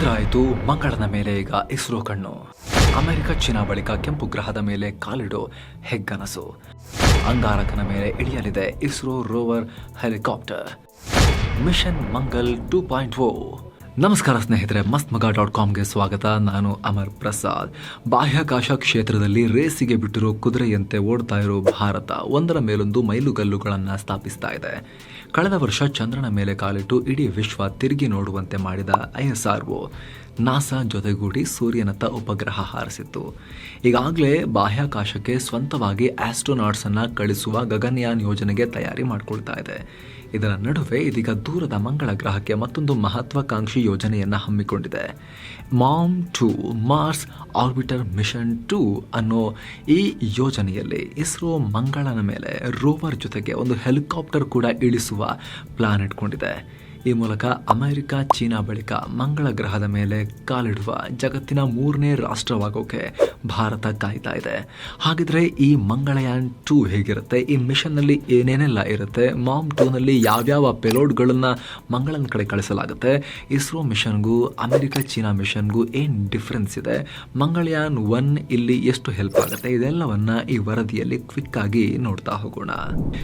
ಚಂದ್ರ ಆಯಿತು ಮಂಗಳನ ಮೇಲೆ ಈಗ ಇಸ್ರೋ ಕಣ್ಣು. ಅಮೆರಿಕ, ಚೀನಾ ಬಳಿಕ ಕೆಂಪು ಗ್ರಹದ ಮೇಲೆ ಕಾಲಿಡೋ ಹೆಗ್ಗನಸು. ಅಂಗಾರಕನ ಮೇಲೆ ಇಳಿಯಲಿದೆ ISRO rover helicopter. Mission Mangal two point o. ನಮಸ್ಕಾರ ಸ್ನೇಹಿತರೆ ಮಸ್ತ್ ಮಗ ಡಾಟ್ ಕಾಮ್ಗೆ ಸ್ವಾಗತ. ನಾನು ಅಮರ್ ಪ್ರಸಾದ್. ಬಾಹ್ಯಾಕಾಶ ಕ್ಷೇತ್ರದಲ್ಲಿ ರೇಸಿಗೆ ಬಿಟ್ಟಿರೋ ಕುದುರೆಯಂತೆ ಓಡ್ತಾ ಇರೋ ಭಾರತ ಒಂದರ ಮೇಲೊಂದು ಮೈಲುಗಲ್ಲುಗಳನ್ನು ಸ್ಥಾಪಿಸ್ತಾ ಇದೆ. ಕಳೆದ ವರ್ಷ ಚಂದ್ರನ ಮೇಲೆ ಕಾಲಿಟ್ಟು ಇಡೀ ವಿಶ್ವ ತಿರುಗಿ ನೋಡುವಂತೆ ಮಾಡಿದ I S R O, NASA ಜೊತೆಗೂಡಿ ಸೂರ್ಯನತ್ತ ಉಪಗ್ರಹ ಹಾರಿಸಿತ್ತು. ಈಗಾಗಲೇ ಬಾಹ್ಯಾಕಾಶಕ್ಕೆ ಸ್ವಂತವಾಗಿ ಆಸ್ಟ್ರೋನಾಟ್ಸನ್ನು ಕಳಿಸುವ ಗಗನಯಾನ್ ಯೋಜನೆಗೆ ತಯಾರಿ ಮಾಡಿಕೊಳ್ತಾ ಇದೆ. ಇದರ ನಡುವೆ ಇದೀಗ ದೂರದ ಮಂಗಳ ಗ್ರಹಕ್ಕೆ ಮತ್ತೊಂದು ಮಹತ್ವಾಕಾಂಕ್ಷಿ ಯೋಜನೆಯನ್ನು ಹಮ್ಮಿಕೊಂಡಿದೆ. MOM two Mars orbiter mission two ಅನ್ನೋ ಈ ಯೋಜನೆಯಲ್ಲಿ ಇಸ್ರೋ ಮಂಗಳನ ಮೇಲೆ ರೋವರ್ ಜೊತೆಗೆ ಒಂದು ಹೆಲಿಕಾಪ್ಟರ್ ಕೂಡ ಇಳಿಸುವ ಪ್ಲಾನ್ ಇಟ್ಕೊಂಡಿದೆ. ಈ ಮೂಲಕ ಅಮೆರಿಕ, ಚೀನಾ ಬಳಿಕ ಮಂಗಳ ಗ್ರಹದ ಮೇಲೆ ಕಾಲಿಡುವ ಜಗತ್ತಿನ ಮೂರನೇ ರಾಷ್ಟ್ರವಾಗೋಕೆ ಭಾರತ ಕಾಯ್ತಾ ಇದೆ. ಹಾಗಿದ್ರೆ ಈ ಮಂಗಳಯಾನ್ ಟೂ ಹೇಗಿರುತ್ತೆ? ಈ ಮಿಷನ್ನಲ್ಲಿ ಏನೇನೆಲ್ಲ ಇರುತ್ತೆ? ಮಾಮ್ ಟೂನಲ್ಲಿ ಯಾವ್ಯಾವ ಪೆಲೋಡ್ಗಳನ್ನು ಮಂಗಳನ ಕಡೆ ಕಳಿಸಲಾಗುತ್ತೆ? ಇಸ್ರೋ ಮಿಷನ್ಗೂ, ಅಮೆರಿಕ, ಚೀನಾ ಮಿಷನ್ಗೂ ಏನು ಡಿಫ್ರೆನ್ಸ್ ಇದೆ? ಮಂಗಳಯಾನ್ ಒನ್ ಇಲ್ಲಿ ಎಷ್ಟು ಹೆಲ್ಪ್ ಆಗುತ್ತೆ? ಇದೆಲ್ಲವನ್ನ ಈ ವರದಿಯಲ್ಲಿ ಕ್ವಿಕ್ ಆಗಿ ನೋಡ್ತಾ ಹೋಗೋಣ.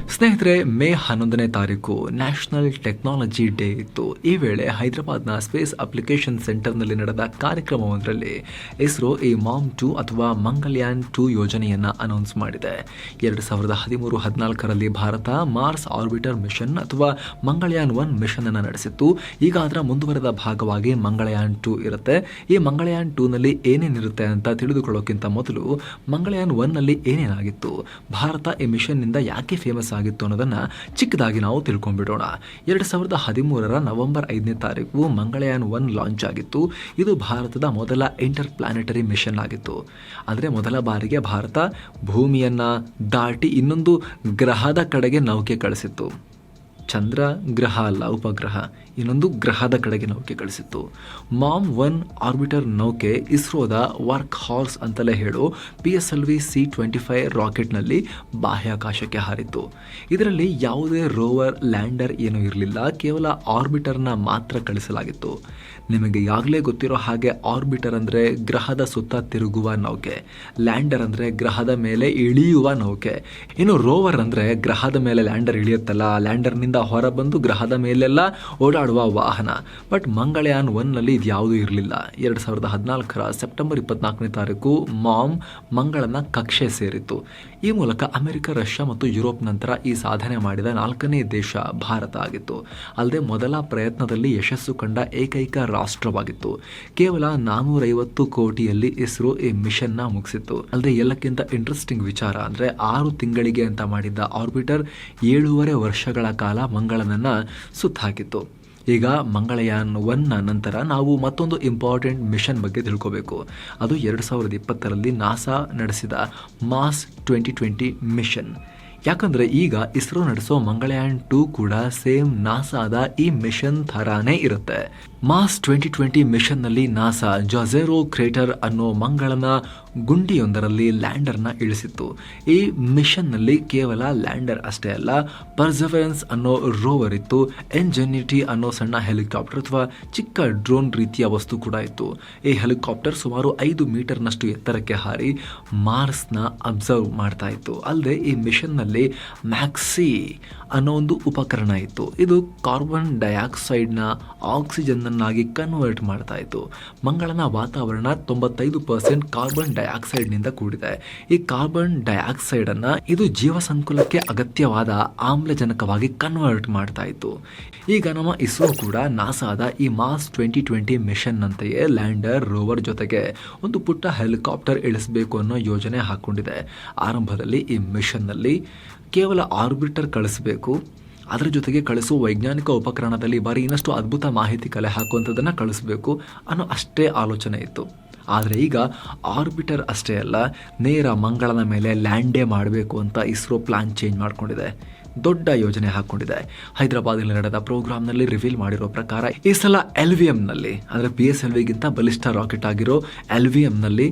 ಸ್ನೇಹಿತರೆ, ಮೇ ಹನ್ನೊಂದನೇ ತಾರೀಕು ನ್ಯಾಷನಲ್ ಟೆಕ್ನಾಲಜಿ ಡೇ ಇತ್ತು. ಈ ವೇಳೆ ಹೈದರಾಬಾದ್ನ ಸ್ಪೇಸ್ ಅಪ್ಲಿಕೇಶನ್ ಸೆಂಟರ್ನಲ್ಲಿ ನಡೆದ ಕಾರ್ಯಕ್ರಮವೊಂದರಲ್ಲಿ ಇಸ್ರೋ ಈ ಮಾಮ್ ಟು ಅಥವಾ ಮಂಗಲ್ಯಾನ್ ಟು ಯೋಜನೆಯನ್ನ ಅನೌನ್ಸ್ ಮಾಡಿದೆ. ಎರಡು ಸಾವಿರದ ಹದಿಮೂರು ಹದಿನಾಲ್ಕರಲ್ಲಿ ಭಾರತ ಮಾರ್ಸ್ ಆರ್ಬಿಟರ್ ಮಿಷನ್ ಅಥವಾ ಮಂಗಳಯಾನ್ ಒನ್ ಮಿಷನ್ ಅನ್ನು ನಡೆಸಿತ್ತು. ಈಗ ಅದರ ಮುಂದುವರೆದ ಭಾಗವಾಗಿ ಮಂಗಳಯಾನ್ ಟು ಇರುತ್ತೆ. ಈ ಮಂಗಳಯಾನ್ ಟೂನಲ್ಲಿ ಏನೇನಿರುತ್ತೆ ಅಂತ ತಿಳಿದುಕೊಳ್ಳೋಕ್ಕಿಂತ ಮೊದಲು ಮಂಗಳಯಾನ್ ಒನ್ನಲ್ಲಿ ಏನೇನಾಗಿತ್ತು? ಭಾರತ ಈ ಮಿಷನ್ನಿಂದ ಯಾಕೆ ಫೇಮಸ್ ಆಗಿತ್ತು ಅನ್ನೋದನ್ನ ಚಿಕ್ಕದಾಗಿ ನಾವು ತಿಳ್ಕೊಂಡ್ಬಿಡೋಣ. ಎರಡು ಸಾವಿರದ ಹದಿಮೂರರ ನವೆಂಬರ್ ಐದನೇ ತಾರೀಕು ಮಂಗಳಯಾನ್ ಒನ್ ಲಾಂಚ್ ಆಗಿತ್ತು. ಇದು ಭಾರತದ ಮೊದಲ ಇಂಟರ್ ಪ್ಲಾನೆಟರಿ ಮಿಷನ್ ಆಗಿತ್ತು. ಅಂದರೆ ಮೊದಲ ಬಾರಿಗೆ ಭಾರತ ಭೂಮಿಯನ್ನು ದಾಟಿ ಇನ್ನೊಂದು ಗ್ರಹದ ಕಡೆಗೆ ನೌಕೆ ಕಳಿಸಿತ್ತು. ಚಂದ್ರ ಗ್ರಹ ಅಲ್ಲ, ಉಪಗ್ರಹ. ಇನ್ನೊಂದು ಗ್ರಹದ ಕಡೆಗೆ ನೌಕೆ ಕಳಿಸಿತ್ತು. ಮಾಮ್ ಒನ್ ಆರ್ಬಿಟರ್ ನೌಕೆ ಇಸ್ರೋದ ವರ್ಕ್ ಹಾರ್ಸ್ ಅಂತಲೇ ಹೇಳೋ P S L V C twenty five ರಾಕೆಟ್ನಲ್ಲಿ ಬಾಹ್ಯಾಕಾಶಕ್ಕೆ ಹಾರಿತ್ತು. ಇದರಲ್ಲಿ ಯಾವುದೇ ರೋವರ್, ಲ್ಯಾಂಡರ್ ಏನೂ ಇರಲಿಲ್ಲ. ಕೇವಲ ಆರ್ಬಿಟರ್ನ ಮಾತ್ರ ಕಳಿಸಲಾಗಿತ್ತು. ನಿಮಗೆ ಈಗಾಗಲೇ ಗೊತ್ತಿರೋ ಹಾಗೆ ಆರ್ಬಿಟರ್ ಅಂದರೆ ಗ್ರಹದ ಸುತ್ತ ತಿರುಗುವ ನೌಕೆ, ಲ್ಯಾಂಡರ್ ಅಂದರೆ ಗ್ರಹದ ಮೇಲೆ ಇಳಿಯುವ ನೌಕೆ. ಇನ್ನು ರೋವರ್ ಅಂದರೆ ಗ್ರಹದ ಮೇಲೆ ಲ್ಯಾಂಡರ್ ಇಳಿಯುತ್ತಲ್ಲ, ಲ್ಯಾಂಡರ್ನಿಂದ ಹೊರಬಂದು ಗ್ರಹದ ಮೇಲೆಲ್ಲ ಓಡಾಡುವ ವಾಹನ. ಬಟ್ ಮಂಗಳಯಾನ್ ಒನ್ನಲ್ಲಿ ಇದು ಯಾವುದೂ ಇರಲಿಲ್ಲ. ಎರಡು ಸಾವಿರದ ಹದಿನಾಲ್ಕರ ಸೆಪ್ಟೆಂಬರ್ ಇಪ್ಪತ್ನಾಲ್ಕನೇ ತಾರೀಕು ಮಾಮ್ ಮಂಗಳನ ಕಕ್ಷೆ ಸೇರಿತ್ತು. ಈ ಮೂಲಕ ಅಮೆರಿಕ, ರಷ್ಯಾ ಮತ್ತು ಯುರೋಪ್ ನಂತರ ಈ ಸಾಧನೆ ಮಾಡಿದ ನಾಲ್ಕನೇ ದೇಶ ಭಾರತ ಆಗಿತ್ತು. ಅಲ್ಲದೆ ಮೊದಲ ಪ್ರಯತ್ನದಲ್ಲಿ ಯಶಸ್ಸು ಕಂಡ ಏಕೈಕ ರಾಷ್ಟ್ರವಾಗಿತ್ತು. ಕೇವಲ ನಾನೂರೈವತ್ತು ಕೋಟಿಯಲ್ಲಿ ಇಸ್ರೋ ಈ ಮಿಷನ್ನ ಮುಗಿಸಿತ್ತು. ಅಲ್ಲದೆ ಎಲ್ಲಕ್ಕಿಂತ ಇಂಟ್ರೆಸ್ಟಿಂಗ್ ವಿಚಾರ ಅಂದ್ರೆ ಆರು ತಿಂಗಳಿಗೆ ಅಂತ ಮಾಡಿದ್ದ ಆರ್ಬಿಟರ್ ಏಳೂವರೆ ವರ್ಷಗಳ ಕಾಲ ಮಂಗಳನನ್ನ ಸುತ್ತಾಕಿತ್ತು. ಈಗ ಮಂಗಳಯಾನ್ ಒನ್ನ ನಂತರ ನಾವು ಮತ್ತೊಂದು ಇಂಪಾರ್ಟೆಂಟ್ ಮಿಷನ್ ಬಗ್ಗೆ ತಿಳ್ಕೋಬೇಕು. ಅದು ಎರಡು ಸಾವಿರದ ಇಪ್ಪತ್ತರಲ್ಲಿ ನಾಸಾ ನಡೆಸಿದ ಮಾಸ್ ಟ್ವೆಂಟಿ ಟ್ವೆಂಟಿ ಮಿಷನ್. ಯಾಕಂದ್ರೆ ಈಗ ಇಸ್ರೋ ನಡೆಸೋ ಮಂಗಳಯಾನ್ ಟೂ ಕೂಡ ಸೇಮ್ ನಾಸಾದ ಈ ಮಿಷನ್ ಥರಾನೇ ಇರುತ್ತೆ. ಮಾಸ್ ಟ್ವೆಂಟಿ ಟ್ವೆಂಟಿ ಮಿಷನ್ನಲ್ಲಿ ನಾಸಾ ಜೊಜೆರೋ ಕ್ರೇಟರ್ ಅನ್ನೋ ಮಂಗಳನ ಗುಂಡಿಯೊಂದರಲ್ಲಿ ಲ್ಯಾಂಡರ್ನ ಇಳಿಸಿತ್ತು. ಈ ಮಿಷನ್ನಲ್ಲಿ ಕೇವಲ ಲ್ಯಾಂಡರ್ ಅಷ್ಟೇ ಅಲ್ಲ, ಪರ್ಸವೆರೆನ್ಸ್ ಅನ್ನೋ ರೋವರ್ ಇತ್ತು, ಎಂಜೆನಿಟಿ ಅನ್ನೋ ಸಣ್ಣ ಹೆಲಿಕಾಪ್ಟರ್ ಅಥವಾ ಚಿಕ್ಕ ಡ್ರೋನ್ ರೀತಿಯ ವಸ್ತು ಕೂಡ ಇತ್ತು. ಈ ಹೆಲಿಕಾಪ್ಟರ್ ಸುಮಾರು ಐದು ಮೀಟರ್ನಷ್ಟು ಎತ್ತರಕ್ಕೆ ಹಾರಿ ಮಾರ್ಸ್ನ ಅಬ್ಸರ್ವ್ ಮಾಡ್ತಾ ಇತ್ತು. ಅಲ್ಲದೆ ಈ ಮಿಷನ್ನಲ್ಲಿ ಮ್ಯಾಕ್ಸಿ ಅನ್ನೋ ಒಂದು ಉಪಕರಣ ಇತ್ತು. ಇದು ಕಾರ್ಬನ್ ಡೈಆಕ್ಸೈಡ್ನ ಆಕ್ಸಿಜನ್ನನ್ನಾಗಿ ಕನ್ವರ್ಟ್ ಮಾಡ್ತಾ ಇತ್ತು. ಮಂಗಳನ ವಾತಾವರಣ ತೊಂಬತ್ತೈದು ಪರ್ಸೆಂಟ್ ಕಾರ್ಬನ್ ಡೈಆಕ್ಸೈಡ್ನಿಂದ ಕೂಡಿದೆ. ಈ ಕಾರ್ಬನ್ ಡೈಆಕ್ಸೈಡನ್ನು ಇದು ಜೀವಸಂಕುಲಕ್ಕೆ ಅಗತ್ಯವಾದ ಆಮ್ಲಜನಕವಾಗಿ ಕನ್ವರ್ಟ್ ಮಾಡ್ತಾ ಇತ್ತು. ಈಗ ನಮ್ಮ ಇಸ್ರೋ ಕೂಡ ನಾಸಾದ ಈ ಮಾಸ್ ಟ್ವೆಂಟಿ ಟ್ವೆಂಟಿ ಮಿಷನ್ ಅಂತೆಯೇ ಲ್ಯಾಂಡರ್ ರೋವರ್ ಜೊತೆಗೆ ಒಂದು ಪುಟ್ಟ ಹೆಲಿಕಾಪ್ಟರ್ ಇಳಿಸಬೇಕು ಅನ್ನೋ ಯೋಜನೆ ಹಾಕೊಂಡಿದೆ. ಆರಂಭದಲ್ಲಿ ಈ ಮಿಷನ್ನಲ್ಲಿ ಕೇವಲ ಆರ್ಬಿಟರ್ ಕಳಿಸಬೇಕು. ಅದರ ಜೊತೆಗೆ ಕಳಿಸುವ ವೈಜ್ಞಾನಿಕ ಉಪಕರಣದಲ್ಲಿ ಬರೀ ಇನ್ನಷ್ಟು ಅದ್ಭುತ ಮಾಹಿತಿ ಕಲೆ ಹಾಕುವಂಥದ್ದನ್ನು ಕಳಿಸಬೇಕು ಅನ್ನೋ ಅಷ್ಟೇ ಆಲೋಚನೆ ಇತ್ತು. ಆದರೆ ಈಗ ಆರ್ಬಿಟರ್ ಅಷ್ಟೇ ಅಲ್ಲ, ನೇರ ಮಂಗಳನ ಮೇಲೆ ಲ್ಯಾಂಡೇ ಮಾಡಬೇಕು ಅಂತ ಇಸ್ರೋ ಪ್ಲ್ಯಾನ್ ಚೇಂಜ್ ಮಾಡಿಕೊಂಡಿದೆ. ದೊಡ್ಡ ಯೋಜನೆ ಹಾಕೊಂಡಿದೆ. ಹೈದರಾಬಾದ್ನಲ್ಲಿ ನಡೆದ ಪ್ರೋಗ್ರಾಮ್ನಲ್ಲಿ ರಿವೀಲ್ ಮಾಡಿರೋ ಪ್ರಕಾರ, ಈ ಸಲ ಎಲ್ ವಿ ಎಂನಲ್ಲಿ ಅಂದರೆ ಪಿ ಎಸ್ ಎಲ್ ವಿಗಿಂತ ಬಲಿಷ್ಠ ರಾಕೆಟ್ ಆಗಿರೋ ಎಲ್ ವಿ ಎಂನಲ್ಲಿ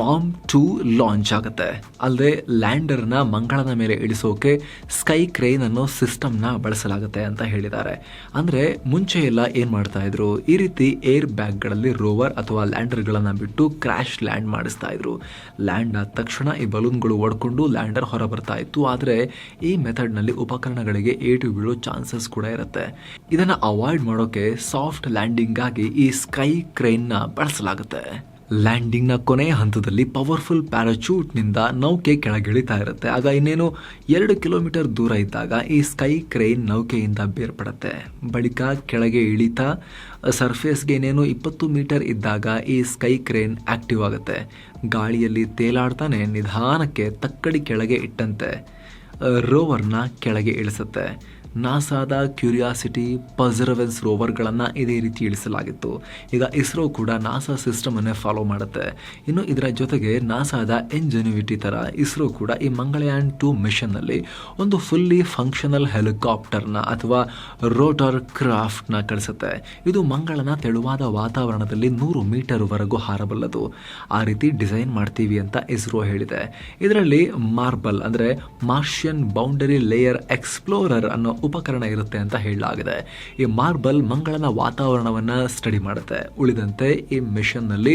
ಮಾಮ್ ಟೂ ಲಾಂಚ್ ಆಗುತ್ತೆ. ಅಲ್ಲದೆ ಲ್ಯಾಂಡರ್ನ ಮಂಗಳನ ಮೇಲೆ ಇಳಿಸೋಕೆ ಸ್ಕೈ ಕ್ರೇನ್ ಅನ್ನೋ ಸಿಸ್ಟಮ್ನ ಬಳಸಲಾಗುತ್ತೆ ಅಂತ ಹೇಳಿದ್ದಾರೆ. ಅಂದರೆ ಮುಂಚೆ ಎಲ್ಲ ಏನು ಮಾಡ್ತಾ ಇದ್ರು? ಈ ರೀತಿ ಏರ್ ಬ್ಯಾಗ್ಗಳಲ್ಲಿ ರೋವರ್ ಅಥವಾ ಲ್ಯಾಂಡರ್ಗಳನ್ನು ಬಿಟ್ಟು ಕ್ರ್ಯಾಶ್ ಲ್ಯಾಂಡ್ ಮಾಡಿಸ್ತಾ ಇದ್ರು. ಲ್ಯಾಂಡ್ ಆದ ತಕ್ಷಣ ಈ ಬಲೂನ್ಗಳು ಒಡ್ಕೊಂಡು ಲ್ಯಾಂಡರ್ ಹೊರ ಬರ್ತಾ ಇತ್ತು. ಆದರೆ ಈ ಮೆಥಡ್ನಲ್ಲಿ ಉಪಕರಣಗಳಿಗೆ ಏಟು ಬೀಳೋ ಚಾನ್ಸಸ್ ಕೂಡ ಇರುತ್ತೆ. ಇದನ್ನು ಅವಾಯ್ಡ್ ಮಾಡೋಕೆ ಸಾಫ್ಟ್ ಲ್ಯಾಂಡಿಂಗ್ ಆಗಿ ಈ ಸ್ಕೈ ಕ್ರೈನ್ನ ಬಳಸಲಾಗುತ್ತೆ. ಲ್ಯಾಂಡಿಂಗ್ನ ಕೊನೆಯ ಹಂತದಲ್ಲಿ ಪವರ್ಫುಲ್ ಪ್ಯಾರಾಚೂಟ್ನಿಂದ ನೌಕೆ ಕೆಳಗಿಳಿತಾ ಇರುತ್ತೆ. ಆಗ ಇನ್ನೇನು ಎರಡು ಕಿಲೋಮೀಟರ್ ದೂರ ಇದ್ದಾಗ ಈ ಸ್ಕೈ ಕ್ರೈನ್ ನೌಕೆಯಿಂದ ಬೇರ್ಪಡುತ್ತೆ. ಬಳಿಕ ಕೆಳಗೆ ಇಳಿತಾ, ಸರ್ಫೇಸ್ಗೆ ಇನ್ನೇನು ಇಪ್ಪತ್ತು ಮೀಟರ್ ಇದ್ದಾಗ ಈ ಸ್ಕೈ ಕ್ರೇನ್ ಆಕ್ಟಿವ್ ಆಗುತ್ತೆ. ಗಾಳಿಯಲ್ಲಿ ತೇಲಾಡ್ತಾನೆ ನಿಧಾನಕ್ಕೆ ತಕ್ಕಡಿ ಕೆಳಗೆ ಇಟ್ಟಂತೆ. ರೋವರ್ನ ಕೆಳಗೆ ಇಳಿಸುತ್ತೆ. ನಾಸಾದ ಕ್ಯೂರಿಯಾಸಿಟಿ ಪಸರ್ವೆನ್ಸ್ ರೋವರ್ಗಳನ್ನು ಇದೇ ರೀತಿ ಇಳಿಸಲಾಗಿತ್ತು. ಈಗ ಇಸ್ರೋ ಕೂಡ ನಾಸಾ ಸಿಸ್ಟಮನ್ನೇ ಫಾಲೋ ಮಾಡುತ್ತೆ. ಇನ್ನು ಇದರ ಜೊತೆಗೆ ನಾಸಾದ ಇಂಜೆನ್ಯುವಿಟಿ ಥರ ಇಸ್ರೋ ಕೂಡ ಈ ಮಂಗಳಯಾನ್ ಟು ಮಿಷನ್ನಲ್ಲಿ ಒಂದು ಫುಲ್ಲಿ ಫಂಕ್ಷನಲ್ ಹೆಲಿಕಾಪ್ಟರ್ನ ಅಥವಾ ರೋಟರ್ ಕ್ರಾಫ್ಟ್ನ ಕಳಿಸುತ್ತೆ. ಇದು ಮಂಗಳನ ತೆಳುವಾದ ವಾತಾವರಣದಲ್ಲಿ ನೂರು ಮೀಟರ್ವರೆಗೂ ಹಾರಬಲ್ಲದು. ಆ ರೀತಿ ಡಿಸೈನ್ ಮಾಡ್ತೀವಿ ಅಂತ ಇಸ್ರೋ ಹೇಳಿದೆ. ಇದರಲ್ಲಿ ಮಾರ್ಬಲ್ ಅಂದರೆ ಮಾರ್ಷಿಯನ್ ಬೌಂಡರಿ ಲೇಯರ್ ಎಕ್ಸ್ಪ್ಲೋರರ್ ಅನ್ನೋ ಉಪಕರಣ ಇರುತ್ತೆ ಅಂತ ಹೇಳಲಾಗಿದೆ. ಈ ಮಾರ್ಬಲ್ ಮಂಗಳನ ವಾತಾವರಣವನ್ನು ಸ್ಟಡಿ ಮಾಡುತ್ತೆ. ಉಳಿದಂತೆ ಈ ಮಿಷನ್ನಲ್ಲಿ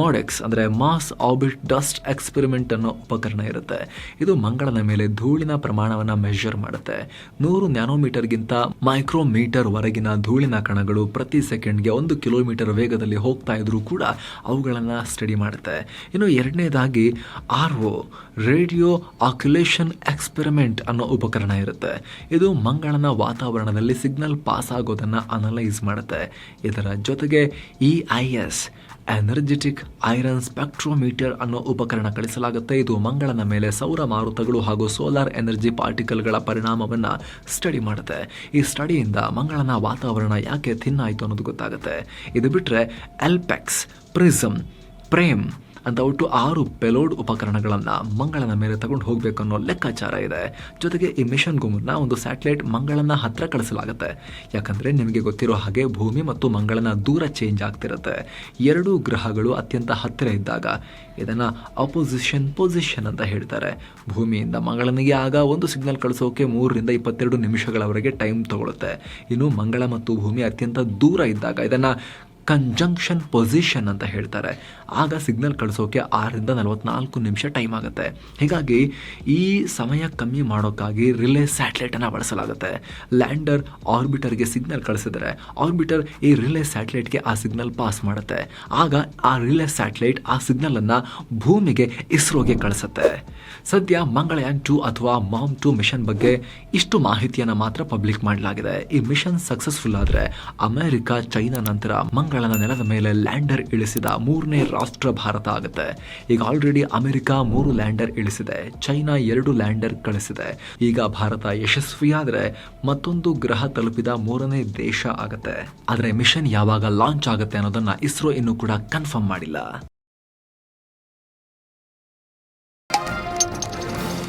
ಮಾಡೆಕ್ಸ್ ಅಂದರೆ ಮಾಸ್ ಆಬಿಟ್ ಡಸ್ಟ್ ಎಕ್ಸ್ಪೆರಿಮೆಂಟ್ ಅನ್ನೋ ಉಪಕರಣ ಇರುತ್ತೆ. ಇದು ಮಂಗಳನ ಮೇಲೆ ಧೂಳಿನ ಪ್ರಮಾಣವನ್ನು ಮೆಷರ್ ಮಾಡುತ್ತೆ. ನೂರು ನ್ಯಾನೋಮೀಟರ್ಗಿಂತ ಮೈಕ್ರೋಮೀಟರ್ ವರೆಗಿನ ಧೂಳಿನ ಕಣಗಳು ಪ್ರತಿ ಸೆಕೆಂಡ್ಗೆ ಒಂದು ಕಿಲೋಮೀಟರ್ ವೇಗದಲ್ಲಿ ಹೋಗ್ತಾ ಇದ್ರೂ ಕೂಡ ಅವುಗಳನ್ನು ಸ್ಟಡಿ ಮಾಡುತ್ತೆ. ಇನ್ನು ಎರಡನೇದಾಗಿ R O radio occultation experiment ಅನ್ನೋ ಉಪಕರಣ ಇರುತ್ತೆ. ಇದು ಮಂಗಳನ ವಾತಾವರಣದಲ್ಲಿ ಸಿಗ್ನಲ್ ಪಾಸ್ ಆಗೋದನ್ನು ಅನಲೈಸ್ ಮಾಡುತ್ತೆ. ಇದರ ಜೊತೆಗೆ E I S energetic iron spectrometer ಅನ್ನೋ ಉಪಕರಣ ಕಳಿಸಲಾಗುತ್ತೆ. ಇದು ಮಂಗಳನ ಮೇಲೆ ಸೌರ ಮಾರುತಗಳು ಹಾಗೂ ಸೋಲಾರ್ ಎನರ್ಜಿ ಪಾರ್ಟಿಕಲ್ಗಳ ಪರಿಣಾಮವನ್ನು ಸ್ಟಡಿ ಮಾಡುತ್ತೆ. ಈ ಸ್ಟಡಿಯಿಂದ ಮಂಗಳನ ವಾತಾವರಣ ಯಾಕೆ ಥಿನ್ ಆಯಿತು ಅನ್ನೋದು ಗೊತ್ತಾಗುತ್ತೆ. ಇದು ಬಿಟ್ಟರೆ ಎಲ್ಪೆಕ್ಸ್ ಪ್ರಿಸಮ್ ಪ್ರೇಮ್ ಅಂತ ಒಟ್ಟು ಆರು ಪೆಲೋಡ್ ಉಪಕರಣಗಳನ್ನು ಮಂಗಳನ ಮೇಲೆ ತಗೊಂಡು ಹೋಗಬೇಕು ಅನ್ನೋ ಲೆಕ್ಕಾಚಾರ ಇದೆ. ಜೊತೆಗೆ ಈ ಮಿಷನ್ ಮುನ್ನ ಒಂದು ಸ್ಯಾಟಲೈಟ್ ಮಂಗಳನ ಹತ್ರ ಕಳಿಸಲಾಗುತ್ತೆ. ಯಾಕಂದರೆ ನಿಮಗೆ ಗೊತ್ತಿರೋ ಹಾಗೆ ಭೂಮಿ ಮತ್ತು ಮಂಗಳನ ದೂರ ಚೇಂಜ್ ಆಗ್ತಿರುತ್ತೆ. ಎರಡೂ ಗ್ರಹಗಳು ಅತ್ಯಂತ ಹತ್ತಿರ ಇದ್ದಾಗ ಇದನ್ನು ಅಪೋಸಿಷನ್ ಪೊಸಿಷನ್ ಅಂತ ಹೇಳ್ತಾರೆ. ಭೂಮಿಯಿಂದ ಮಂಗಳನಿಗೆ ಆಗ ಒಂದು ಸಿಗ್ನಲ್ ಕಳಿಸೋಕೆ ಮೂರರಿಂದ ಇಪ್ಪತ್ತೆರಡು ನಿಮಿಷಗಳವರೆಗೆ ಟೈಮ್ ತಗೊಳುತ್ತೆ. ಇನ್ನು ಮಂಗಳ ಮತ್ತು ಭೂಮಿ ಅತ್ಯಂತ ದೂರ ಇದ್ದಾಗ ಇದನ್ನು ಕಂಜಂಕ್ಷನ್ ಪೊಸಿಷನ್ ಅಂತ ಹೇಳ್ತಾರೆ. ಆಗ ಸಿಗ್ನಲ್ ಕಳಿಸೋಕೆ ಆರರಿಂದ ನಲವತ್ನಾಲ್ಕು ನಿಮಿಷ ಟೈಮ್ ಆಗುತ್ತೆ. ಹೀಗಾಗಿ ಈ ಸಮಯ ಕಮ್ಮಿ ಮಾಡೋಕ್ಕಾಗಿ ರಿಲೇ ಸ್ಯಾಟಲೈಟನ್ನು ಬಳಸಲಾಗುತ್ತೆ. ಲ್ಯಾಂಡರ್ ಆರ್ಬಿಟರ್ಗೆ ಸಿಗ್ನಲ್ ಕಳಿಸಿದರೆ ಆರ್ಬಿಟರ್ ಈ ರಿಲೇ ಸ್ಯಾಟಲೈಟ್ಗೆ ಆ ಸಿಗ್ನಲ್ ಪಾಸ್ ಮಾಡುತ್ತೆ. ಆಗ ಆ ರಿಲೇ ಸ್ಯಾಟಲೈಟ್ ಆ ಸಿಗ್ನಲನ್ನು ಭೂಮಿಗೆ ಇಸ್ರೋಗೆ ಕಳಿಸುತ್ತೆ. ಸದ್ಯ ಮಂಗಳಯಾನ್ ಟು ಅಥವಾ ಮಾಮ್ ಟು ಮಿಷನ್ ಬಗ್ಗೆ ಇಷ್ಟು ಮಾಹಿತಿಯನ್ನು ಮಾತ್ರ ಪಬ್ಲಿಕ್ ಮಾಡಲಾಗಿದೆ. ಈ ಮಿಷನ್ ಸಕ್ಸಸ್ಫುಲ್ ಆದರೆ ಅಮೆರಿಕ, ಚೈನಾ ನಂತರ ಮಂಗಳನ ನೆಲದ ಮೇಲೆ ಲ್ಯಾಂಡರ್ ಇಳಿಸಿದ ಮೂರನೇ ರಾಷ್ಟ್ರ ಭಾರತ ಆಗುತ್ತೆ. ಈಗ ಆಲ್ರೆಡಿ ಅಮೆರಿಕ ಮೂರು ಲ್ಯಾಂಡರ್ ಇಳಿಸಿದೆ. ಚೈನಾ ಎರಡು ಲ್ಯಾಂಡರ್ ಕಳಿಸಿದೆ. ಈಗ ಭಾರತ ಯಶಸ್ವಿಯಾದರೆ ಮತ್ತೊಂದು ಗ್ರಹ ತಲುಪಿದ ಮೂರನೇ ದೇಶ ಆಗುತ್ತೆ. ಆದರೆ ಮಿಷನ್ ಯಾವಾಗ ಲಾಂಚ್ ಆಗುತ್ತೆ ಅನ್ನೋದನ್ನ ಇಸ್ರೋ ಇನ್ನೂ ಕೂಡ ಕನ್ಫರ್ಮ್ ಮಾಡಿಲ್ಲ.